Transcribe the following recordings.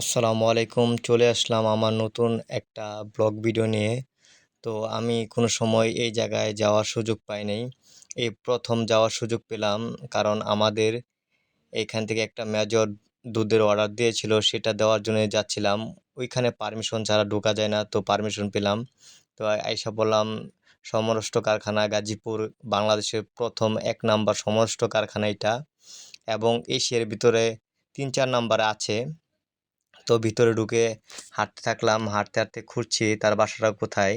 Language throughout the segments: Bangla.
আসসালামু আলাইকুম। চলে আসলাম আমার নতুন একটা ব্লগ ভিডিও নিয়ে। তো আমি কোনো সময় এই জায়গায় যাওয়ার সুযোগ পাইনি এই প্রথম যাওয়ার সুযোগ পেলাম কারণ আমাদের এইখান থেকে একটা মেজর দুধের অর্ডার দিয়েছিল, সেটা দেওয়ার জন্য যাচ্ছিলাম। ওইখানে পারমিশন ছাড়া ঢোকা যায় না, তো পারমিশন পেলাম। তো আইসা বললাম সমরাষ্ট্র কারখানা গাজীপুর, বাংলাদেশের প্রথম এক নাম্বার সমরাষ্ট্র কারখানা এটা এবং এশিয়ার ভিতরে তিন চার নাম্বারে আছে। তো ভিতরে ঢুকে হাঁটতে থাকলাম, হাঁটতে হাঁটতে খুঁজছি তার বাসাটা কোথায়।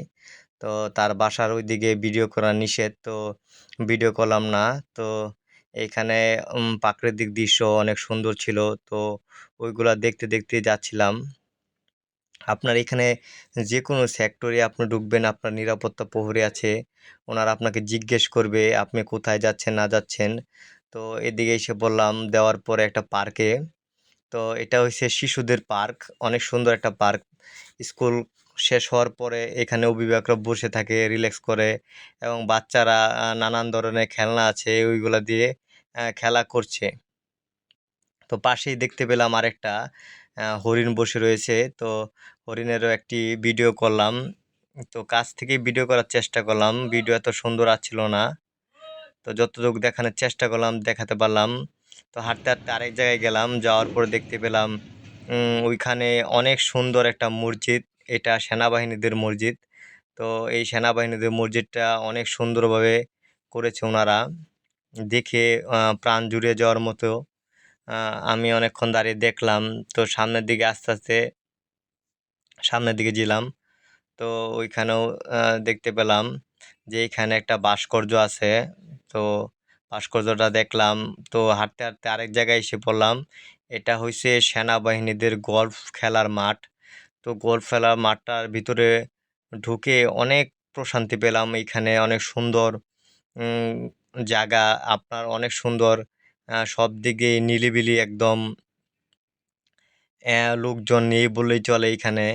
তো তার বাসার ওইদিকে ভিডিও করা নিষেধ, তো ভিডিও করলাম না। তো এখানে প্রাকৃতিক দৃশ্য অনেক সুন্দর ছিল, তো ওইগুলা দেখতে দেখতে যাচ্ছিলাম। আপনার এখানে যে কোনো সেক্টরে আপনি ঢুকবেন, আপনার নিরাপত্তা প্রহরী আছে, ওনারা আপনাকে জিজ্ঞেস করবে আপনি কোথায় যাচ্ছেন, না যাচ্ছেন। তো এদিকে এসে বললাম, দেওয়ার পরে একটা পার্কে তো এটা হচ্ছে শিশুদের পার্ক। অনেক সুন্দর একটা পার্ক। স্কুল শেষ হওয়ার পরে এখানে অভিভাবকরা বসে থাকে, রিল্যাক্স করে এবং বাচ্চারা নানান ধরনের খেলনা আছে ওইগুলো দিয়ে খেলা করছে। তো পাশেই দেখতে পেলাম আরেকটা হরিণ বসে রয়েছে। তো হরিণেরও একটি ভিডিও করলাম। তো কাছ থেকেই ভিডিও করার চেষ্টা করলাম। ভিডিও এত সুন্দর আসছিল না। তো যতটুকু দেখানোর চেষ্টা করলাম, দেখাতে পারলাম। তো হাঁটতে হাঁটতে আরেক জায়গায় গেলাম, যাওয়ার পরে দেখতে পেলাম ওইখানে অনেক সুন্দর একটা মসজিদ, এটা সেনাবাহিনীদের মসজিদ। তো এই সেনাবাহিনীদের মসজিদটা অনেক সুন্দরভাবে করেছে ওনারা। দেখে প্রাণ জুড়িয়ে যাওয়ার মতো আমি অনেকক্ষণ দাঁড়িয়ে দেখলাম। তো সামনের দিকে আস্তে আস্তে সামনের দিকে যেলাম তো ওইখানেও দেখতে পেলাম যে এখানে একটা ভাস্কর্য আছে। তো ভাস্কর্যটা দেখলাম। তো হাঁটতে হাঁটতে আরেক জায়গায় এসে পড়লাম। এটা হয়েছে সেনাবাহিনীদের গল্ফ খেলার মাঠ। তো গল্ফ খেলার মাঠটার ভিতরে ঢুকে অনেক প্রশান্তি পেলাম। এইখানে অনেক সুন্দর জায়গা আপনার অনেক সুন্দর। সব দিকে নিলিবিলি একদম। লোকজন নেই বললেই চলে এখানে।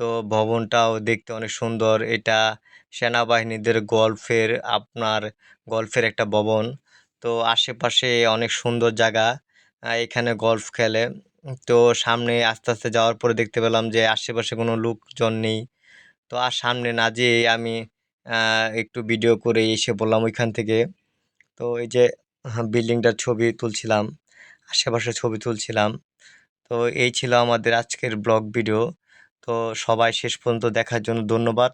তো ভবনটাও দেখতে অনেক সুন্দর। এটা সেনাবাহিনীদের গল্ফের আপনার গল্ফের একটা ভবন। তো আশেপাশে অনেক সুন্দর জায়গা। এখানে গল্ফ খেলে। তো সামনে আস্তে আস্তে যাওয়ার পরে দেখতে পেলাম যে আশেপাশে কোনো লোকজন নেই। তো আর সামনে না যেয়ে আমি একটু ভিডিও করে এসে বললাম ওইখান থেকে। তো এই যে বিল্ডিংটার ছবি তুলছিলাম, আশেপাশে ছবি তুলছিলাম। তো এই ছিল আমাদের আজকের ব্লগ ভিডিও তো সবাই শেষ পর্যন্ত দেখার জন্য ধন্যবাদ।